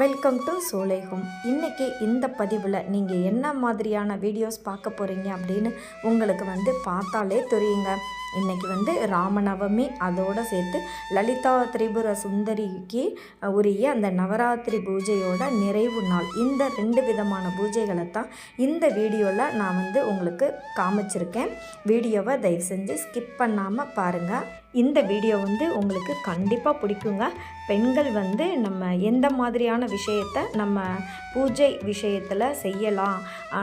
Welcome to சோலைஹோம் இன்றைக்கி இந்த பதிவில் நீங்கள் என்ன மாதிரியான வீடியோஸ் பார்க்க போகிறீங்க அப்படின்னு உங்களுக்கு வந்து பார்த்தாலே தெரியுங்க. இன்றைக்கி வந்து ராமநவமி அதோடு சேர்த்து லலிதா திரிபுர சுந்தரிக்கு உரிய அந்த நவராத்திரி பூஜையோட நிறைவு நாள். இந்த ரெண்டு விதமான பூஜைகளை தான் இந்த வீடியோவில் நான் வந்து உங்களுக்கு காமிச்சிருக்கேன். வீடியோவை தயவு செஞ்சு ஸ்கிப் பண்ணாமல் பாருங்கள் இந்த வீடியோ வந்து உங்களுக்கு கண்டிப்பாக பிடிக்குங்க. பெண்கள் வந்து நம்ம எந்த மாதிரியான விஷயத்தை நம்ம பூஜை விஷயத்தில் செய்யலாம்.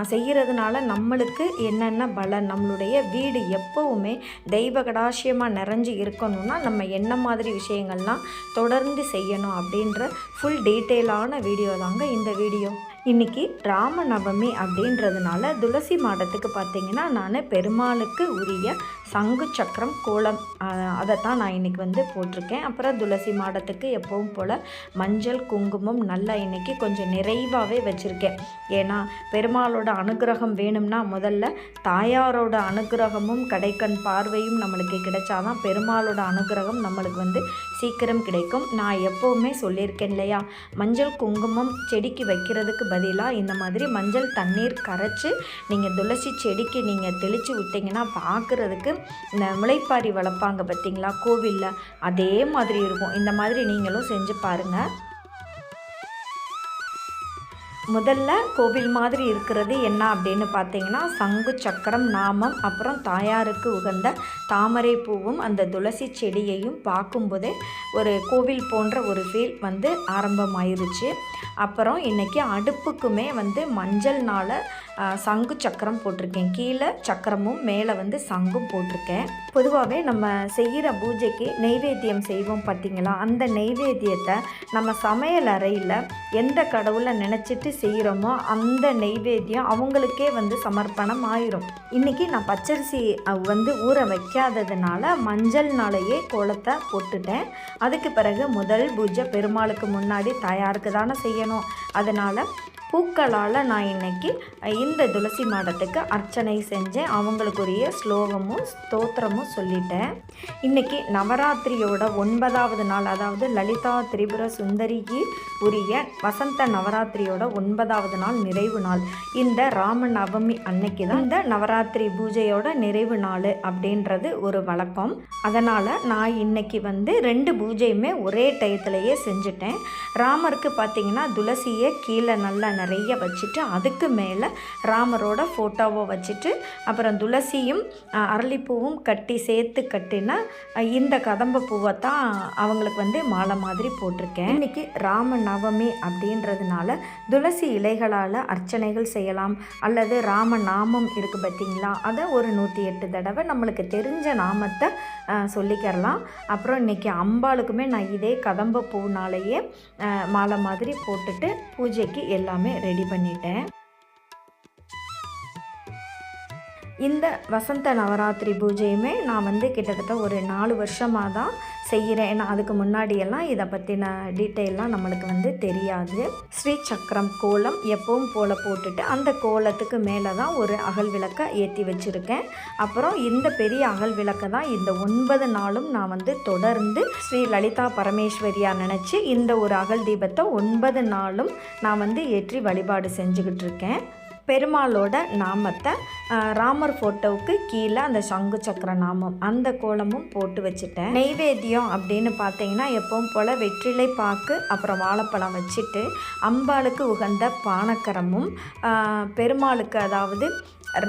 செய்கிறதுனால நம்மளுக்கு என்னென்ன பலன் நம்மளுடைய வீடு எப்போவுமே தெய்வ கடாசியமாக நிறைஞ்சு இருக்கணும்னா நம்ம என்ன மாதிரி விஷயங்கள்லாம் தொடர்ந்து செய்யணும் அப்படின்ற ஃபுல் டீட்டெயிலான வீடியோ தாங்க இந்த வீடியோ இன்றைக்கி ராமநவமி அப்படின்றதுனால துளசி மாடத்துக்கு பார்த்திங்கன்னா நான் பெருமாளுக்கு உரிய சங்கு சக்கரம் கோலம் அதை தான் நான் இன்றைக்கி வந்து போட்டிருக்கேன். அப்புறம் துளசி மாடத்துக்கு எப்பவும் போல் மஞ்சள் குங்குமம் நல்லா இன்றைக்கி கொஞ்சம் நிறைவாகவே வச்சுருக்கேன். ஏன்னா பெருமாளோட அனுகிரகம் வேணும்னா முதல்ல தாயாரோட அனுகிரகமும் கடைக்கண் பார்வையும் நம்மளுக்கு கிடைச்சாதான் பெருமாளோட அனுகிரகம் நம்மளுக்கு வந்து சீக்கிரம் கிடைக்கும். நான் எப்போவுமே சொல்லியிருக்கேன் இல்லையா? மஞ்சள் குங்குமம் செடிக்கு வைக்கிறதுக்கு பதிலாக இந்த மாதிரி மஞ்சள் தண்ணீர் கரைச்சி நீங்கள் துளசி செடிக்கு நீங்கள் தெளித்து விட்டிங்கன்னா பார்க்குறதுக்கு இந்த முளைப்பாரி வளர்ப்பாங்க பார்த்தீங்களா? கோவிலில் அதே மாதிரி இருக்கும். இந்த மாதிரி நீங்களும் செஞ்சு பாருங்கள் முதல்ல கோவில் மாதிரி இருக்கிறது என்ன அப்படின்னு பார்த்தீங்கன்னா சங்கு சக்கரம் நாமம் அப்புறம் தாயாருக்கு உகந்த தாமரை பூவும் அந்த துளசி செடியையும் பார்க்கும்போதே ஒரு கோவில் போன்ற ஒரு ஃபீல் வந்து ஆரம்பமாயிருச்சு. அப்புறம் இன்றைக்கி அடுப்புக்குமே வந்து மஞ்சள்னால் சங்கு சக்கரம் போட்டிருக்கேன். கீழே சக்கரமும் மேலே வந்து சங்கும் போட்டிருக்கேன். பொதுவாகவே நம்ம செய்கிற பூஜைக்கு நெய்வேத்தியம் செய்வோம் பார்த்தீங்களா? அந்த நெய்வேத்தியத்தை நம்ம சமையல் அறையில் எந்த கடவுளை நினச்சிட்டு செய்கிறோமோ அந்த நெய்வேத்தியம் அவங்களுக்கே வந்து சமர்ப்பணம் ஆயிரும் இன்றைக்கி நான் பச்சரிசி வந்து ஊற வைக்காததுனால மஞ்சள்னாலேயே கோலத்தை போட்டுட்டேன். அதுக்கு பிறகு முதல் பூஜை பெருமாளுக்கு முன்னாடி தாயாருக்கு தானே செய்யணும். அதனால் பூக்களால் நான் இன்னைக்கு இந்த துளசி மாடத்துக்கு அர்ச்சனை செஞ்சேன். அவங்களுக்குரிய ஸ்லோகமும் ஸ்தோத்திரமும் சொல்லிட்டேன். இன்னைக்கு நவராத்திரியோட ஒன்பதாவது நாள் அதாவது லலிதா திரிபுர சுந்தரிக்கு உரிய வசந்த நவராத்திரியோட ஒன்பதாவது நாள் நிறைவு நாள். இந்த ராம நவமி அன்னைக்கு தான் இந்த நவராத்திரி பூஜையோட நிறைவு நாள் அப்படின்றது ஒரு வழக்கம். அதனால் நான் இன்னைக்கு வந்து ரெண்டு பூஜையுமே ஒரே டயத்துலையே செஞ்சுட்டேன். ராமருக்கு பார்த்தீங்கன்னா துளசியை கீழே நல்லா நிறைய வச்சுட்டு அதுக்கு மேலே ராமரோட ஃபோட்டோவை வச்சுட்டு அப்புறம் துளசியும் அரளிப்பூவும் கட்டி சேர்த்து கட்டினா இந்த கதம்ப பூவை தான் அவங்களுக்கு வந்து மாலை மாதிரி போட்டிருக்கேன். இன்னைக்கு ராம நவமி அப்படின்றதுனால துளசி இலைகளால் அர்ச்சனைகள் செய்யலாம். அல்லது ராம நாமம் இருக்குது பார்த்தீங்களா அதை ஒரு நூற்றி எட்டு தடவை நம்மளுக்கு தெரிஞ்ச நாமத்தை சொல்லிக்கிறலாம் அப்புறம் இன்னைக்கு அம்பாளுக்குமே நான் இதே கதம்ப பூனாலேயே மாலை மாதிரி போட்டுட்டு பூஜைக்கு எல்லாமே ரெடி பண்ணிட்டேன். இந்த வசந்த நவராத்திரி பூஜையுமே நான் வந்து கிட்டத்தட்ட ஒரு நாலு வருஷமாக தான் செய்கிறேன். ஏன்னா அதுக்கு முன்னாடியெல்லாம் இதை பற்றின டீட்டெயிலாம் நம்மளுக்கு வந்து தெரியாது. ஸ்ரீ சக்கரம் கோலம் எப்பவும் போல் போட்டுட்டு அந்த கோலத்துக்கு மேலே தான் ஒரு அகல் விளக்கை ஏற்றி வச்சுருக்கேன். அப்புறம் இந்த பெரிய அகல் விளக்கை தான் இந்த ஒன்பது நாளும் நான் வந்து தொடர்ந்து ஸ்ரீ லலிதா பரமேஸ்வரியா நினச்சி இந்த ஒரு அகல் தீபத்தை ஒன்பது நாளும் நான் வந்து ஏற்றி வழிபாடு செஞ்சுக்கிட்டு இருக்கேன். பெருமாளோட நாமத்தை ராமர் ஃபோட்டோவுக்கு கீழே அந்த சங்கு சக்கர நாமம் அந்த கோலமும் போட்டு வச்சுட்டேன். நெய்வேத்தியம் அப்படின்னு பார்த்தீங்கன்னா எப்பவும் போல் வெற்றிலை பாக்கு அப்புறம் வாழைப்பழம் வச்சுட்டு அம்பாளுக்கு உகந்த பானக்கரமும் பெருமாளுக்கு அதாவது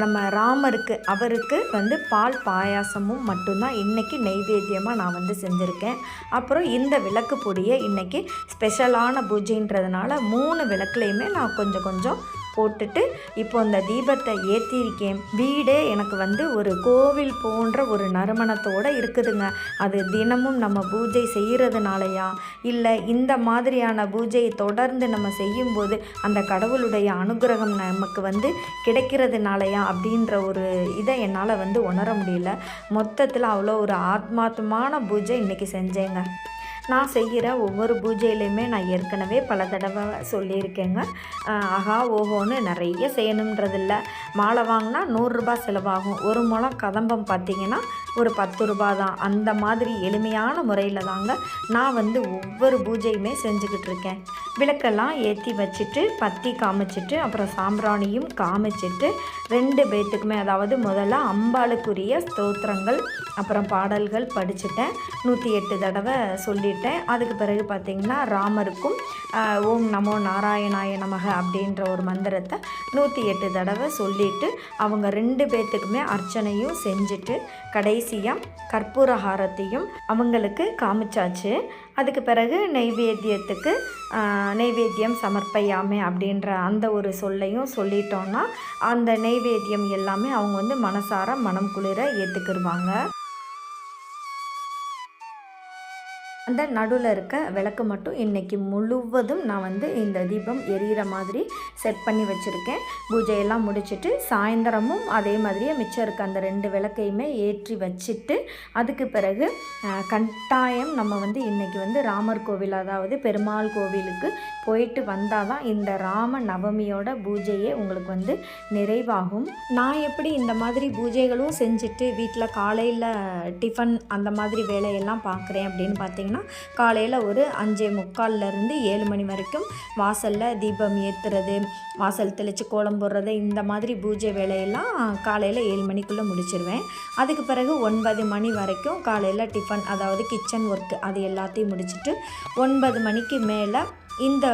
நம்ம ராமருக்கு அவருக்கு வந்து பால் பாயாசமும் மட்டும்தான் இன்றைக்கி நெய்வேத்தியமாக நான் வந்து செஞ்சுருக்கேன். அப்புறம் இந்த விளக்கு பொடியை இன்றைக்கி ஸ்பெஷலான பூஜைன்றதுனால மூணு விளக்குலையுமே நான் கொஞ்சம் கொஞ்சம் போட்டுட்டு இப்போ இந்த தீபத்தை ஏற்றிருக்கேன் வீடே எனக்கு வந்து ஒரு கோவில் போன்ற ஒரு நறுமணத்தோடு இருக்குதுங்க. அது தினமும் நம்ம பூஜை செய்கிறதுனாலயா இல்லை இந்த மாதிரியான பூஜையை தொடர்ந்து நம்ம செய்யும்போது அந்த கடவுளுடைய அனுகிரகம் நமக்கு வந்து கிடைக்கிறதுனாலயா அப்படின்ற ஒரு இதை என்னால் வந்து உணர முடியல. மொத்தத்தில் அவ்வளோ ஒரு ஆத்மாத்மான பூஜை இன்றைக்கி செஞ்சேங்க. நான் செய்கிற ஒவ்வொரு பூஜையிலையுமே நான் ஏற்கனவே பல தடவை சொல்லியிருக்கேங்க. அகா ஓஹோன்னு நிறைய செய்யணுன்றதில்ல. மாலை வாங்கினா நூறுரூபா செலவாகும். ஒரு முளம் கதம்பம் பார்த்தீங்கன்னா ஒரு பத்து ரூபா தான். அந்த மாதிரி எளிமையான முறையில் தாங்க நான் வந்து ஒவ்வொரு பூஜையுமே செஞ்சுக்கிட்டு இருக்கேன். விளக்கெல்லாம் ஏற்றி வச்சுட்டு பத்தி காமிச்சிட்டு அப்புறம் சாம்பிராணியும் காமிச்சிட்டு ரெண்டு பேத்துக்குமே அதாவது முதல்ல அம்பாளுக்குரிய ஸ்தோத்திரங்கள் அப்புறம் பாடல்கள் படிச்சுட்டேன். நூற்றி எட்டு தடவை சொல்லிட்டேன். அதுக்கு பிறகு பார்த்திங்கன்னா ராமருக்கும் ஓம் நமோ நாராயணாய நமக அப்படின்ற ஒரு மந்திரத்தை நூற்றி எட்டு தடவை சொல்லிட்டு அவங்க ரெண்டு பேர்த்துக்குமே அர்ச்சனையும் செஞ்சுட்டு கடைசியாக கற்பூர ஹாரத்தையும் அவங்களுக்கு காமிச்சாச்சு. அதுக்கு பிறகு நெய்வேத்தியத்துக்கு நெய்வேத்தியம் சமர்ப்பையாமே அப்படின்ற அந்த ஒரு சொல்லையும் சொல்லிட்டோன்னா அந்த நெய்வேத்தியம் எல்லாமே அவங்க வந்து மனசார மனம் குளிர ஏற்றுக்கிருவாங்க அந்த நடுவில் இருக்க விளக்கு மட்டும் இன்றைக்கி முழுவதும் நான் வந்து இந்த தீபம் எரியிற மாதிரி செட் பண்ணி வச்சுருக்கேன். பூஜையெல்லாம் முடிச்சுட்டு சாயந்தரமும் அதே மாதிரியே மிச்சம் இருக்க அந்த ரெண்டு விளக்கையுமே ஏற்றி வச்சுட்டு அதுக்கு பிறகு கட்டாயம் நம்ம வந்து இன்றைக்கி வந்து ராமர் கோவில் அதாவது பெருமாள் கோவிலுக்கு போயிட்டு வந்தால் தான் இந்த ராம நவமியோட பூஜையே உங்களுக்கு வந்து நிறைவாகும். நான் எப்படி இந்த மாதிரி பூஜைகளும் செஞ்சுட்டு வீட்டில் காலையில் டிஃபன் அந்த மாதிரி வேலையெல்லாம் பார்க்குறேன் அப்படின்னு பார்த்தீங்கன்னா காலையில் ஒரு அஞ்சே முக்கால்லேருந்து ஏழு மணி வரைக்கும் வாசலில் தீபம் ஏற்றுறது வாசல் தெளித்து கோலம் போடுறது இந்த மாதிரி பூஜை வேலையெல்லாம் காலையில் ஏழு மணிக்குள்ளே முடிச்சிருவேன். அதுக்கு பிறகு ஒன்பது மணி வரைக்கும் காலையில் டிஃபன் அதாவது கிச்சன் ஒர்க்கு அது எல்லாத்தையும் முடிச்சுட்டு ஒன்பது மணிக்கு மேலே இந்த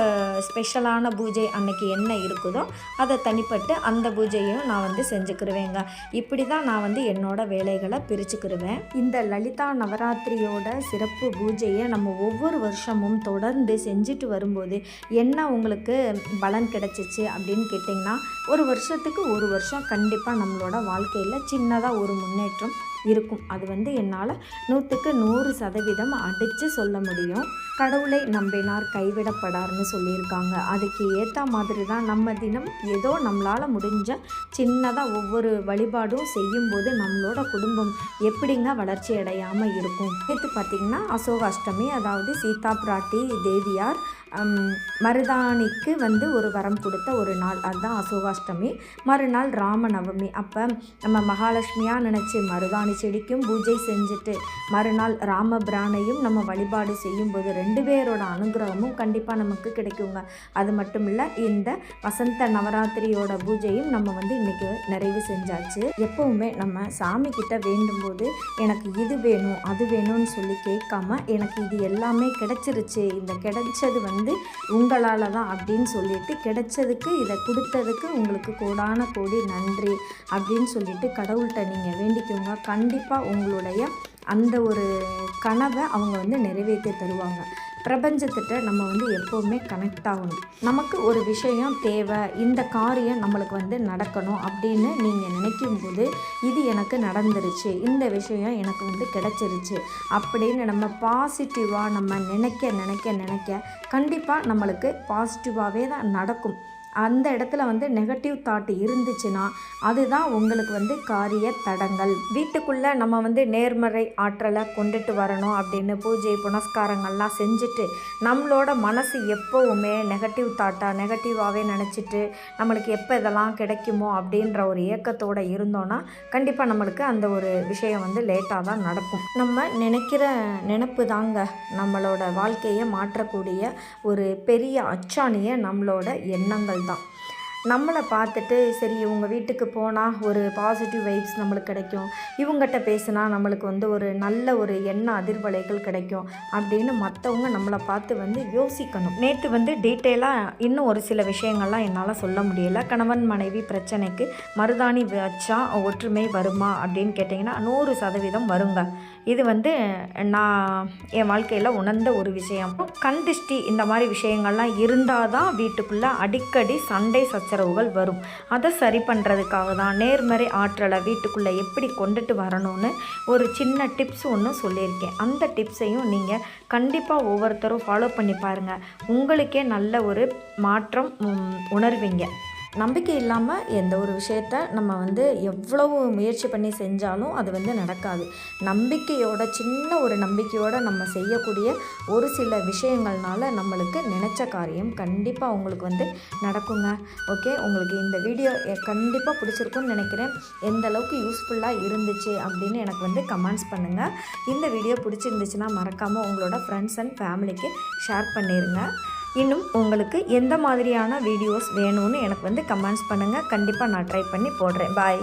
ஸ்பெஷலான பூஜை அன்னைக்கு என்ன இருக்குதோ அதை தனிப்பட்டு அந்த பூஜையும் நான் வந்து செஞ்சுக்கிருவேங்க. இப்படி தான் நான் வந்து என்னோட வேலைகளை பிரிச்சுக்கிருவேன். இந்த லலிதா நவராத்திரியோட சிறப்பு பூஜையை நம்ம ஒவ்வொரு வருஷமும் தொடர்ந்து செஞ்சுட்டு வரும்போது என்ன உங்களுக்கு பலன் கிடச்சிச்சு அப்படின்னு கேட்டிங்கன்னா ஒரு வருஷத்துக்கு ஒரு வருஷம் கண்டிப்பாக நம்மளோட வாழ்க்கையில் சின்னதாக ஒரு முன்னேற்றம் இருக்கும். அது வந்து என்னால் நூற்றுக்கு நூறு சதவீதம் அடித்து சொல்ல முடியும். கடவுளை நம்பினார் கைவிடப்படார்னு சொல்லியிருக்காங்க. அதுக்கு ஏற்ற மாதிரி தான் நம்ம தினம் ஏதோ நம்மளால் முடிஞ்ச சின்னதாக ஒவ்வொரு வழிபாடும் செய்யும்போது நம்மளோட குடும்பம் எப்படிங்க வளர்ச்சி அடையாமல் இருக்கும்? நேற்று பார்த்திங்கன்னா அசோகாஷ்டமி அதாவது சீதா பிராட்டி தேவியார் மருதாணிக்கு வந்து ஒரு வரம் கொடுத்த ஒரு நாள் அதுதான் அசோகாஷ்டமி. மறுநாள் ராமநவமி. அப்போ நம்ம மகாலட்சுமியாக நினச்சி மருதாணி செடிக்கும் பூஜை செஞ்சுட்டு மறுநாள் ராமபிரானையும் நம்ம வழிபாடு செய்யும்போது ரெண்டு பேரோட அனுகிரகமும் கண்டிப்பாக நமக்கு கிடைக்குங்க. அது மட்டும் இல்லை இந்த வசந்த நவராத்திரியோட பூஜையும் நம்ம வந்து இன்றைக்கி நிறைவு செஞ்சாச்சு. எப்போவுமே நம்ம சாமி கிட்ட வேண்டும்போது எனக்கு இது வேணும் அது வேணும்னு சொல்லி கேட்காம எனக்கு இது எல்லாமே கிடைச்சிருச்சு இந்த கிடைச்சது வந்து உங்களால் தான் அப்படின்னு சொல்லிட்டு கிடைச்சதுக்கு இதை கொடுத்ததுக்கு உங்களுக்கு கோடான கோடி நன்றி அப்படின்னு சொல்லிட்டு கடவுள்கிட்ட நீங்கள் வேண்டிக்கோங்க. கண்டிப்பாக உங்களுடைய அந்த ஒரு கனவை அவங்க வந்து நிறைவேற்றி தருவாங்க. பிரபஞ்சத்திட்ட நம்ம வந்து எப்போவுமே கனெக்ட் ஆகணும். நமக்கு ஒரு விஷயம் தேவை இந்த காரியம் நம்மளுக்கு வந்து நடக்கணும் அப்படின்னு நீங்கள் நினைக்கும் போது இது எனக்கு நடந்துருச்சு இந்த விஷயம் எனக்கு வந்து கிடச்சிருச்சு அப்படின்னு நம்ம பாசிட்டிவாக நம்ம நினைக்க நினைக்க நினைக்க கண்டிப்பாக நம்மளுக்கு பாசிட்டிவாகவே தான் நடக்கும். அந்த இடத்துல வந்து நெகட்டிவ் தாட் இருந்துச்சுன்னா அதுதான் உங்களுக்கு வந்து காரிய தடங்கள். வீட்டுக்குள்ளே நம்ம வந்து நேர்மறை ஆற்றலை கொண்டுட்டு வரணும் அப்படின்னு பூஜை புனஸ்காரங்கள்லாம் செஞ்சுட்டு நம்மளோட மனசு எப்போவுமே நெகட்டிவ் தாட்டாக நெகட்டிவாகவே நினச்சிட்டு நம்மளுக்கு எப்போ இதெல்லாம் கிடைக்குமோ அப்படின்ற ஒரு ஏக்கத்தோடு இருந்தோன்னா கண்டிப்பாக நம்மளுக்கு அந்த ஒரு விஷயம் வந்து லேட்டாக தான் நடக்கும். நம்ம நினைக்கிற நினப்பு தாங்க நம்மளோட வாழ்க்கையை மாற்றக்கூடிய ஒரு பெரிய அச்சாணியை நம்மளோட எண்ணங்கள் 된다. நம்மளை பார்த்துட்டு சரி இவங்க வீட்டுக்கு போனால் ஒரு பாசிட்டிவ் வைப்ஸ் நம்மளுக்கு கிடைக்கும். இவங்ககிட்ட பேசினா நம்மளுக்கு வந்து ஒரு நல்ல ஒரு எண்ண அதிர்வலைகள் கிடைக்கும் அப்படின்னு மற்றவங்க நம்மளை பார்த்து வந்து யோசிக்கணும். நேற்று வந்து டீட்டெயிலாக இன்னும் ஒரு சில விஷயங்கள்லாம் என்னால் சொல்ல முடியலை. கணவன் மனைவி பிரச்சனைக்கு மருதாணி வச்சா ஒற்றுமை வருமா அப்படின்னு கேட்டிங்கன்னா நூறு சதவீதம் வருங்க. இது வந்து நான் என் வாழ்க்கையில் உணர்ந்த ஒரு விஷயம். கண் திஷ்டி இந்த மாதிரி விஷயங்கள்லாம் இருந்தால் தான் வீட்டுக்குள்ளே அடிக்கடி சண்டை சச்சரவுகள் வரும். அதை சரி பண்ணுறதுக்காக தான் நேர்மறை ஆற்றலை வீட்டுக்குள்ளே எப்படி கொண்டுட்டு வரணும்னு ஒரு சின்ன டிப்ஸ் ஒன்று சொல்லியிருக்கேன். அந்த டிப்ஸையும் நீங்கள் கண்டிப்பாக ஒவ்வொருத்தரும் ஃபாலோ பண்ணி பாருங்கள் உங்களுக்கே நல்ல ஒரு மாற்றம் உணர்வீங்க. நம்பிக்கை இல்லாமல் எந்த ஒரு விஷயத்த நம்ம வந்து எவ்வளவு முயற்சி பண்ணி செஞ்சாலும் அது வந்து நடக்காது. நம்பிக்கையோட சின்ன ஒரு நம்பிக்கையோட நம்ம செய்யக்கூடிய ஒரு சில விஷயங்கள்னால நம்மளுக்கு நினச்ச காரியம் கண்டிப்பாக உங்களுக்கு வந்து நடக்குங்க. ஓகே? உங்களுக்கு இந்த வீடியோ கண்டிப்பாக பிடிச்சிருக்குன்னு நினைக்கிறேன். எந்த அளவுக்கு யூஸ்ஃபுல்லாக இருந்துச்சு அப்படின்னு எனக்கு வந்து கமெண்ட்ஸ் பண்ணுங்கள் இந்த வீடியோ பிடிச்சிருந்துச்சுன்னா மறக்காமல் உங்களோட ஃப்ரெண்ட்ஸ் அண்ட் ஃபேமிலிக்கு ஷேர் பண்ணிடுங்க இன்னும் உங்களுக்கு எந்த மாதிரியான வீடியோஸ் வேணும்னு எனக்கு வந்து கமெண்ட்ஸ் பண்ணுங்கள் கண்டிப்பாக நான் ட்ரை பண்ணி போடுறேன். பாய்